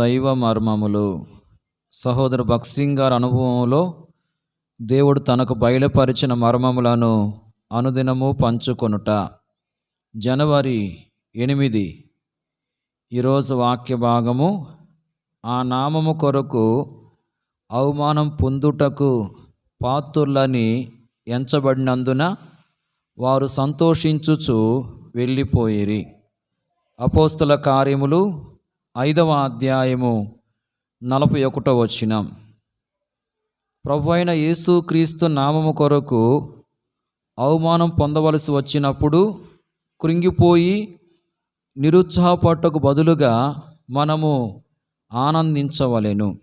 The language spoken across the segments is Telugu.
దైవ మర్మములు. సహోదర భక్సింగ్ గారి అనుభవంలో దేవుడు తనకు బయలుపరిచిన మర్మములను అనుదినము పంచుకొనుట. జనవరి ఎనిమిది ఈరోజు వాక్య భాగము. ఆ నామము కొరకు అవమానం పొందుటకు పాత్రులని ఎంచబడినందున వారు సంతోషించుచు వెళ్ళిపోయిరి. అపోస్తుల కార్యములు ఐదవ అధ్యాయము నలభై ఒకటో వచ్చిన ప్రభు అయిన యేసుక్రీస్తు నామము కొరకు అవమానం పొందవలసి వచ్చినప్పుడు కృంగిపోయి నిరుత్సాహపట్టుకు బదులుగా మనము ఆనందించవలెను.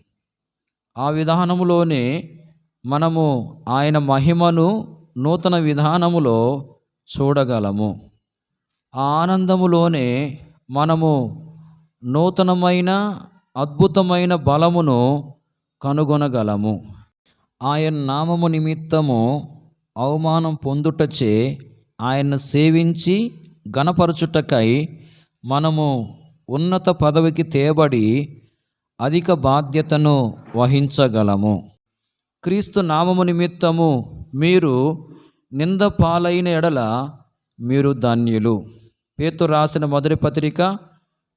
ఆ విధానములోనే మనము ఆయన మహిమను నూతన విధానములో చూడగలము. ఆ ఆనందములోనే మనము నూతనమైన అద్భుతమైన బలమును కనుగొనగలము. ఆయన నామము నిమిత్తము అవమానం పొందుటచే ఆయన్ను సేవించి గణపరచుటకై మనము ఉన్నత పదవికి తేబడి అధిక బాధ్యతను వహించగలము. క్రీస్తు నామము నిమిత్తము మీరు నింద పాలైన ఎడల మీరు ధన్యులు. పేతు రాసిన మొదటి పత్రిక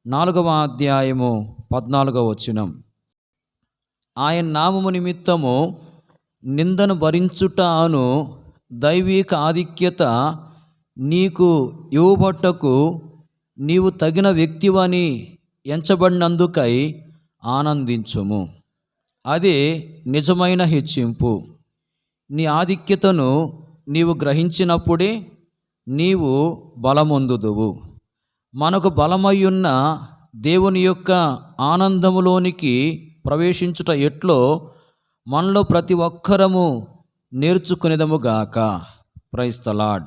నాలుగవ అధ్యాయము పద్నాలుగవ వచనం. ఆయన నామము నిమిత్తము నిందను భరించుట అను దైవిక ఆధిక్యత నీకు ఇవ్వబట్టకు నీవు తగిన వ్యక్తివని ఎంచబడినందుకై ఆనందించుము. అదే నిజమైన హెచ్చింపు. నీ ఆధిక్యతను నీవు గ్రహించినప్పుడే నీవు బలమొందుదువు. మనకు బలమయ్యున్న దేవుని యొక్క ఆనందములోనికి ప్రవేశించుట ఎట్లో మనలో ప్రతి ఒక్కరము నేర్చుకునేదముగాక ప్రైస్తలాడ్